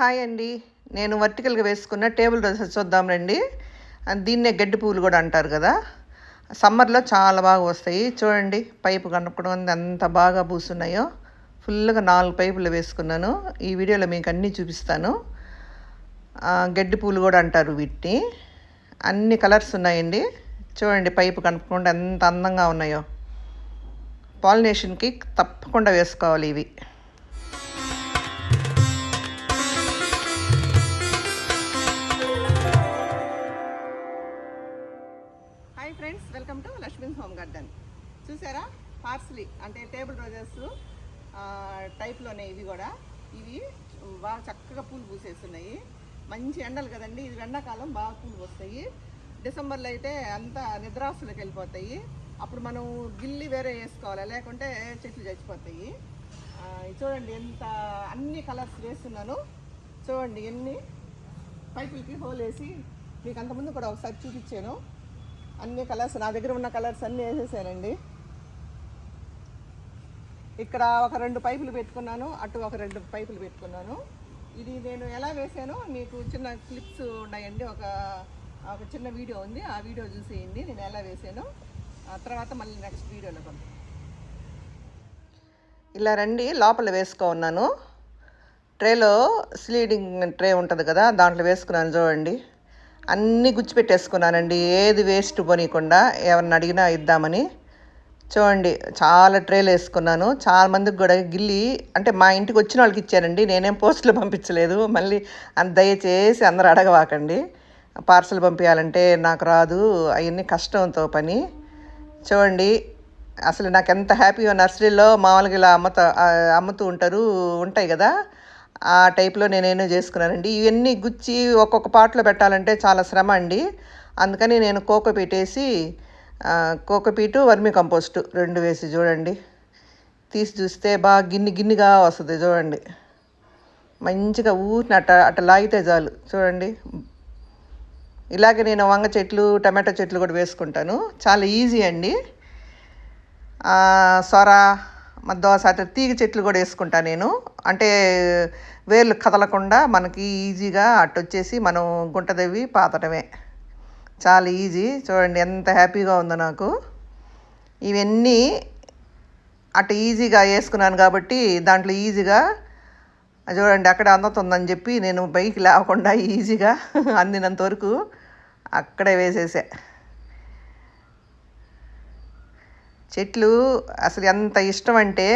Hi అండి. నేను వర్టికల్గా వేసుకున్న టేబుల్ రోజెస్ చూద్దాం రండి. దీన్నే గడ్డి పువ్వులు కూడా అంటారు కదా. సమ్మర్లో చాలా బాగా వస్తాయి. చూడండి పైపు కనపడం ఎంత బాగా పూసున్నాయో ఫుల్గా నాలుగు పైపులు వేసుకున్నాను. ఈ వీడియోలో మీకు అన్నీ చూపిస్తాను. గడ్డి పూలు కూడా అంటారు వీటిని. అన్ని కలర్స్ ఉన్నాయండి. చూడండి పైపు కనపకుండా ఎంత అందంగా ఉన్నాయో. పాలినేషన్కి తప్పకుండా వేసుకోవాలి ఇవి. Friends Lakshmi home garden. చూసారా? పార్స్లీ అంటే టేబుల్ రోజెస్ టైప్లోనే ఇవి కూడా. ఇవి బాగా చక్కగా పూలు పూసేస్తున్నాయి. మంచి ఎండలు కదండి ఇది ఎండాకాలం బాగా పూలు వస్తాయి. డిసెంబర్లో అయితే అంతా నిద్రాసులకు వెళ్ళిపోతాయి. అప్పుడు మనం గిల్లి వేరే వేసుకోవాలి లేకుంటే చెట్లు చచ్చిపోతాయి. చూడండి ఎంత అన్ని కలర్స్ వేస్తున్నాను. చూడండి ఎన్ని పైపులకి హోల్ వేసి మీకు అంతకుముందు కూడా ఒకసారి చూపించాను. అన్ని కలర్స్ నా దగ్గర ఉన్న కలర్స్ అన్నీ వేసేసానండి ఇక్కడ ఒక రెండు పైపులు పెట్టుకున్నాను అటు ఒక రెండు పైపులు పెట్టుకున్నాను. ఇది నేను ఎలా వేసానో మీకు చిన్న క్లిప్స్ ఉన్నాయండి. ఒక ఒక చిన్న వీడియో ఉంది ఆ వీడియో చూసేయండి. నేను ఎలా వేసాను ఆ తర్వాత మళ్ళీ నెక్స్ట్ వీడియోలో పంపి ఇలా రండి లోపల వేసుకో ఉన్నాను. ట్రేలో స్లీడింగ్ ట్రే ఉంటుంది కదా దాంట్లో వేసుకున్నాను చూడండి. అన్నీ గుచ్చిపెట్టేసుకున్నానండి. ఏది వేస్ట్ పోనీయకుండా ఎవరిని అడిగినా ఇద్దామని. చూడండి చాలా ట్రేలు వేసుకున్నాను. చాలా మందికి కూడా గిల్లి అంటే మా ఇంటికి వచ్చిన వాళ్ళకి ఇచ్చానండి. నేనేం పోస్టులు పంపించలేదు. మళ్ళీ అంత దయచేసి అందరూ అడగవాకండి. పార్సల్ పంపించాలంటే నాకు రాదు. అవన్నీ కష్టంతో పని. చూడండి అసలు నాకు ఎంత హ్యాపీగా నర్సరీలో మామూలుగా ఇలా అమ్మత అమ్ముతూ ఉంటారు. ఉంటాయి కదా. ఆ టైప్లో నేనేనో చేసుకున్నానండి. ఇవన్నీ గుచ్చి ఒక్కొక్క పాటలో పెట్టాలంటే చాలా శ్రమ అండి. అందుకని నేను కోకోపీట్ వేసి కోకోపీటు వర్మి కంపోస్టు రెండు వేసి చూడండి. తీసి చూస్తే బాగా గిన్ని గిన్నిగా వస్తుంది చూడండి. మంచిగా ఊరిని అట్ట అట్ట లాగితే చాలు చూడండి. ఇలాగే నేను వంగ చెట్లు టమాటో చెట్లు కూడా వేసుకుంటాను. చాలా ఈజీ అండి. సొర మా దోశ తీగ చెట్లు కూడా వేసుకుంటా నేను. అంటే వేర్లు కదలకుండా మనకి ఈజీగా అటు వచ్చేసి మనం గుంట దవ్వి పాతటమే. చాలా ఈజీ. చూడండి ఎంత హ్యాపీగా ఉందో నాకు. ఇవన్నీ అటు ఈజీగా వేసుకున్నాను కాబట్టి దాంట్లో ఈజీగా చూడండి అక్కడ అందుతుందని చెప్పి నేను బైక్ లేకుండా ఈజీగా అందినంత వరకు అక్కడే వేసేసా. చెట్లు అసలు ఎంత ఇష్టం అంటే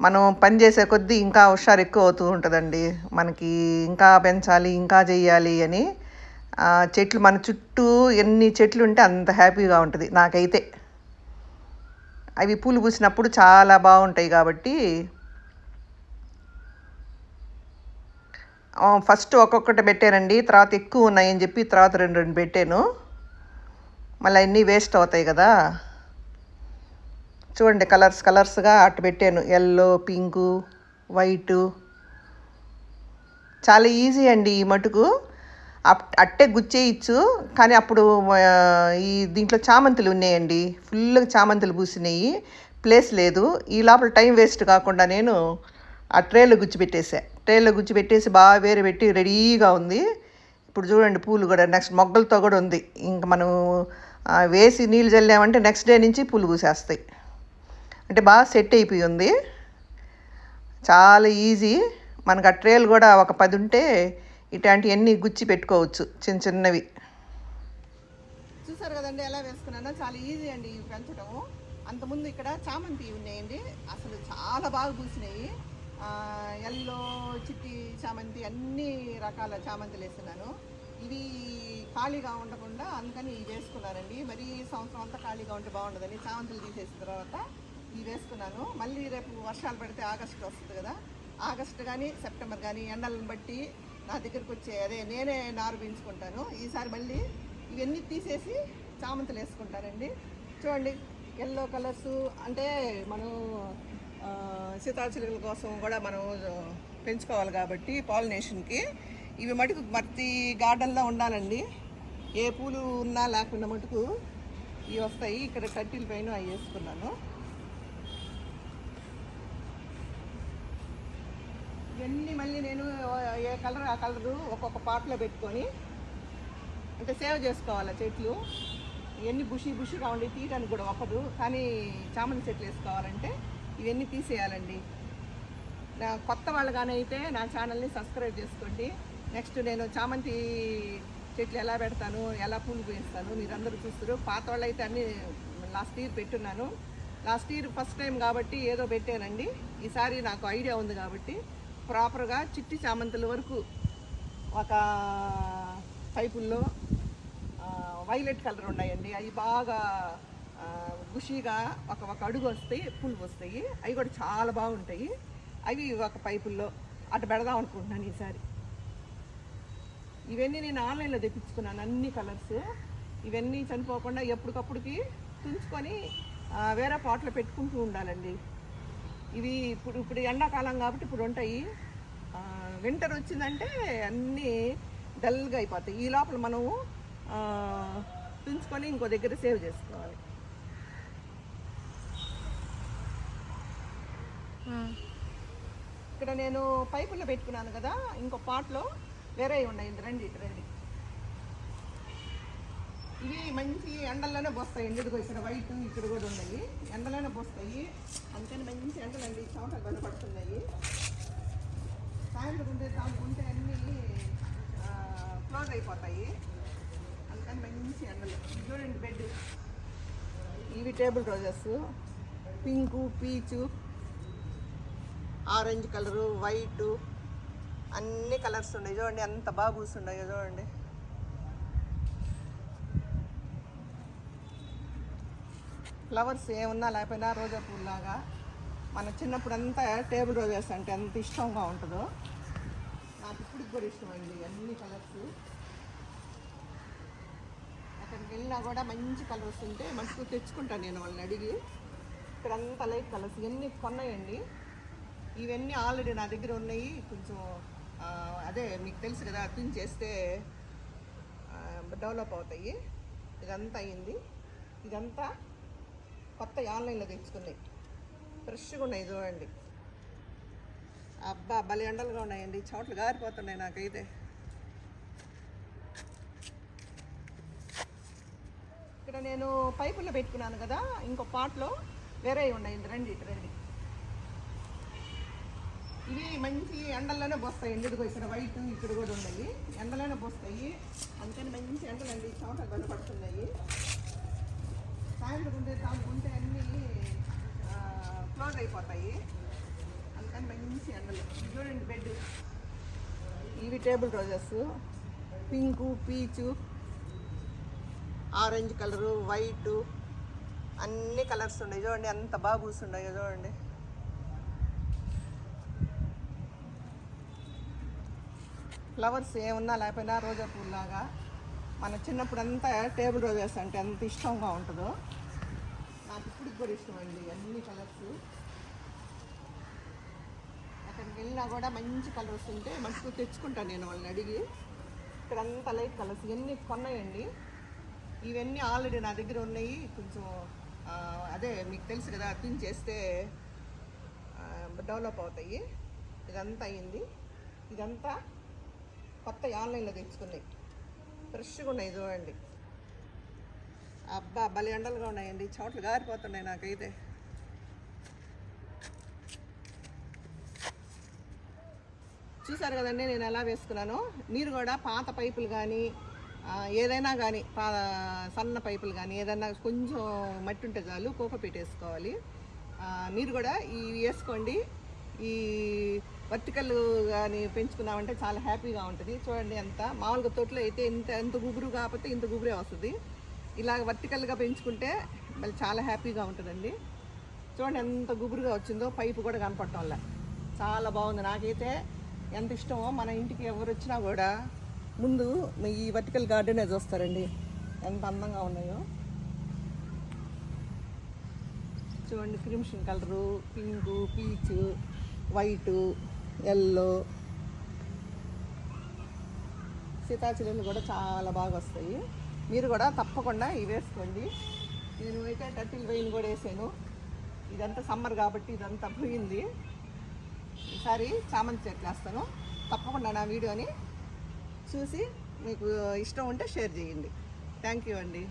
మనం పని చేసే కొద్దీ ఇంకా హుషారు ఎక్కువ అవుతూ ఉంటుందండి. మనకి ఇంకా పెంచాలి ఇంకా చేయాలి అని చెట్లు మన చుట్టూ ఎన్ని చెట్లు ఉంటే అంత హ్యాపీగా ఉంటుంది నాకైతే. అవి పూలు పూసినప్పుడు చాలా బాగుంటాయి కాబట్టి ఫస్ట్ ఒక్కొక్కటి పెట్టానండి తర్వాత ఎక్కువ ఉన్నాయని చెప్పి తర్వాత రెండు రెండు పెట్టాను. మళ్ళీ అన్నీ వేస్ట్ అవుతాయి కదా. చూడండి కలర్స్ కలర్స్గా అట్టు పెట్టాను. ఎల్లో పింకు వైటు చాలా ఈజీ అండి ఈ మటుకు. అట్టే గుచ్చేయచ్చు కానీ అప్పుడు ఈ దీంట్లో చామంతులు ఉన్నాయండి. ఫుల్గా చామంతులు పూసినాయి. ప్లేస్ లేదు. ఈ లోపల టైం వేస్ట్ కాకుండా నేను ఆ ట్రేలో గుచ్చిపెట్టేసా. ట్రేలో గుచ్చిపెట్టేసి బాగా వేరే పెట్టి రెడీగా ఉంది. ఇప్పుడు చూడండి పూలు కూడా నెక్స్ట్ మొగ్గలతో కూడా ఉంది. ఇంకా మనం వేసి నీళ్ళు చల్లామంటే నెక్స్ట్ డే నుంచి పూలు పూసేస్తాయి. అంటే బాగా సెట్ అయిపోయి ఉంది చాలా ఈజీ. మనకు ఆ ట్రేలు కూడా ఒక పది ఉంటే ఇట్లాంటివన్నీ గుచ్చి పెట్టుకోవచ్చు చిన్న చిన్నవి. చూసారు కదండి ఎలా వేసుకున్నానో? చాలా ఈజీ అండి ఇవి పెంచడము. అంతకుముందు ఇక్కడ చామంతి ఉన్నాయండి. అసలు చాలా బాగా పూసినాయి. ఎల్లో చిట్టి చామంతి అన్ని రకాల చామంతులు వేస్తున్నాను. ఇవి ఖాళీగా ఉండకుండా అందుకని ఇవి వేసుకున్నానండి. మరీ సంవత్సరం అంతా ఖాళీగా ఉంటే బాగుండదని చామంతులు తీసేసిన తర్వాత ఇవి మళ్ళీ రేపు వర్షాలు పడితే ఆగస్టు వస్తుంది కదా. ఆగస్టు కానీ సెప్టెంబర్ కానీ ఎండలను బట్టి నా దగ్గరకు వచ్చే అదే నేనే నారు పెంచుకుంటాను ఈసారి మళ్ళీ ఇవన్నీ తీసేసి చామంతులు వేసుకుంటానండి చూడండి ఎల్లో కలర్స్ అంటే మనం ఆ, సీతాచిలుకల కోసం కూడా మనం పెంచుకోవాలి కాబట్టి పాలినేషన్కి. ఇవి మటుకు ప్రతి గార్డెన్లో ఉండాలండి. ఏ పూలు ఉన్నా లేకుండా మటుకు ఇవి వస్తాయి. ఇక్కడ కట్టిల పైన అవి వేసుకున్నాను. ఇవన్నీ మళ్ళీ నేను ఏ కలర్ ఆ కలరు ఒక్కొక్క పాట్లో పెట్టుకొని అంటే సేవ్ చేసుకోవాలి చెట్లు. ఇవన్నీ బుషి బుషిగా ఉండి తీయడానికి కూడా ఒకదు కానీ చామంతి చెట్లు వేసుకోవాలంటే ఇవన్నీ తీసేయాలండి. నా కొత్త వాళ్ళగానే అయితే నా ఛానల్ని సబ్స్క్రైబ్ చేసుకోండి. నెక్స్ట్ నేను చామంతి చెట్లు ఎలా పెడతాను ఎలా పూలు వేస్తాను మీరందరూ చూస్తారు పాత వాళ్ళు అయితే అన్నీ లాస్ట్ ఇయర్ పెట్టున్నాను. లాస్ట్ ఇయర్ ఫస్ట్ టైం కాబట్టి ఏదో పెట్టానండి. ఈసారి నాకు ఐడియా ఉంది కాబట్టి ప్రాపర్గా చిట్టి చామంతుల వరకు ఒక పైపుల్లో వైలెట్ కలర్ ఉన్నాయండి. అవి బాగా ఆ, గుషిగా ఒక ఒక అడుగు వస్తాయి పూలు వస్తాయి. అవి కూడా చాలా బాగుంటాయి. అవి ఒక పైపుల్లో అటు పెడదాం అనుకుంటున్నాను ఈసారి. ఇవన్నీ నేను ఆన్లైన్లో తెప్పించుకున్నాను అన్ని కలర్స్. ఇవన్నీ చనిపోకుండా ఎప్పటికప్పుడుకి తుంచుకొని వేరే పాటలు పెట్టుకుంటూ ఉండాలండి. ఇవి ఇప్పుడు ఇప్పుడు ఎండాకాలం కాబట్టి ఇప్పుడు ఉంటాయి. వింటర్ వచ్చిందంటే అన్నీ డల్గా అయిపోతాయి. ఈ లోపల మనము తుంచుకొని ఇంకో దగ్గర సేవ్ చేసుకోవాలి. ఇక్కడ నేను పైపుల్లో పెట్టుకున్నాను కదా ఇంకో పాట్లో వేరే ఉన్నాయి. రండి రండి. ఇవి మంచి ఎండల్లోనే పోస్తాయి. ఇదిగో ఇక్కడ వైట్ ఇక్కడ కూడా ఉన్నాయి. ఎండలోనే పోస్తాయి. అందుకని మంచి ఎండలండి. చౌకలు కనపడుతున్నాయి సాయంత్రం ఉంటే తాముకుంటే అన్నీ క్లోజ్ అయిపోతాయి. అందుకని మంచి ఎండలు. చూడండి బెడ్ ఇవి table roses. Pink peach orange colour white అన్ని కలర్స్ ఉన్నాయి. చూడండి ఎంత బాగా కూర్చున్నాయో చూడండి. ఫ్లవర్స్ ఏమున్నా లేకపోయినా రోజా పూల్లాగా మన చిన్నప్పుడు అంతా టేబుల్ రోజెస్ అంటే ఎంత ఇష్టంగా ఉంటుందో నాకు ఇప్పుడు కూడా ఇష్టమండి అన్ని కలర్స్. అక్కడికి వెళ్ళినా కూడా మంచి కలర్స్ ఉంటే మటుకు తెచ్చుకుంటాను నేను వాళ్ళని అడిగి. ఇక్కడ అంతా లైట్ కలర్స్ ఇవన్నీ కొన్నాయండి. ఇవన్నీ ఆల్రెడీ నా దగ్గర ఉన్నాయి. కొంచెం అదే మీకు తెలుసు కదా అర్థం చేస్తే డెవలప్ అవుతాయి. ఇదంతా అయింది. ఇదంతా కొత్త ఆన్లైన్లో తెచ్చుకున్నాయి. ఫ్రెష్గా ఉన్నాయి చూడండి. అబ్బా భలే ఎండలుగా ఉన్నాయండి. చోట్లు గారిపోతున్నాయి నాకైతే. ఇక్కడ నేను పైపుల్లో పెట్టుకున్నాను కదా ఇంకో పాట్లో వేరే ఉన్నాయి రండి ఇటు రండి. ఇవి మంచి ఎండల్లోనే పోస్తాయి. ఇదిగో ఇక్కడ వైట్ ఇక్కడ కూడా ఉన్నాయి. ఎండలోనే పోస్తాయి. అందుకని మంచి ఎండలండి. చోట కనపడుతున్నాయి. సాయంత్రం ఉంటే తాగుకుంటే అన్నీ క్లోజ్ అయిపోతాయి. అందుకని మంచి ఎండలు. చూడండి బెడ్ ఇవి table roses. Pink peach orange colour white అన్ని కలర్స్ ఉన్నాయి. చూడండి ఎంత బాగా కూర్చున్నాయో చూడండి. ఫ్లవర్స్ ఏమున్నా లేకపోయినా రోజా పూల్లాగా. మన చిన్నప్పుడు అంతా టేబుల్ రోజెస్ అంటే ఎంత ఇష్టంగా ఉంటుందో నాకు ఇప్పుడు కూడా ఇష్టం అండి అన్ని కలర్స్. అక్కడికి వెళ్ళినా కూడా మంచి కలర్స్ ఉంటే మటుకు తెచ్చుకుంటాను నేను వాళ్ళని అడిగి. ఇక్కడ అంతా లైట్ కలర్స్ ఇవన్నీ కొన్నాయండి. ఇవన్నీ ఆల్రెడీ నా దగ్గర ఉన్నాయి. కొంచెం అదే మీకు తెలుసు కదా థింక్ చేస్తే డెవలప్ అవుతాయి. ఇదంతా అయింది ఇదంతా కొత్త ఆన్లైన్లో తెచ్చుకున్నాయి. ఫ్రెష్గా ఉన్నాయి చూడండి అబ్బా బలి ఎండలుగా ఉన్నాయండి. చోట్లు గారిపోతున్నాయి నాకైతే. చూసారు కదండి నేను ఎలా వేసుకున్నాను? మీరు కూడా పాత పైపులు కానీ ఏదైనా కానీ పా సన్న పైపులు కానీ ఏదైనా కొంచెం మట్టి ఉంటే చాలు కోక పెట్టేసుకోవాలి మీరు కూడా ఇవి వేసుకోండి. ఈ వర్టికల్ కానీ పెంచుకున్నామంటే చాలా హ్యాపీగా ఉంటుంది. చూడండి ఎంత మామూలుగా తోటలో అయితే ఇంత ఎంత గుబురు కాకపోతే ఇంత గుబురే వస్తుంది. ఇలా వర్టికల్గా పెంచుకుంటే మళ్ళీ చాలా హ్యాపీగా ఉంటుందండి. చూడండి ఎంత గుబురుగా వచ్చిందో పైపు కూడా కనపడటం వల్ల. చాలా బాగుంది. నాకైతే ఎంత ఇష్టమో మన ఇంటికి ఎవరు వచ్చినా కూడా ముందు ఈ వర్టికల్ గార్డెనే చూస్తారండి. ఎంత అందంగా ఉన్నాయో. చూడండి crimson colour pink peach white. Yellow. సీతాచిలులు కూడా చాలా బాగా వస్తాయి. మీరు కూడా తప్పకుండా ఇవి వేసుకోండి. నేను అయితే టర్టిల్ వెయిన్ కూడా వేసాను. ఇదంతా సమ్మర్ కాబట్టి ఇదంతా పోయింది. ఈసారి చామంతి చెట్లు వేస్తాను. తప్పకుండా నా వీడియోని చూసి మీకు ఇష్టం ఉంటే షేర్ చేయండి. థ్యాంక్ యూ అండి.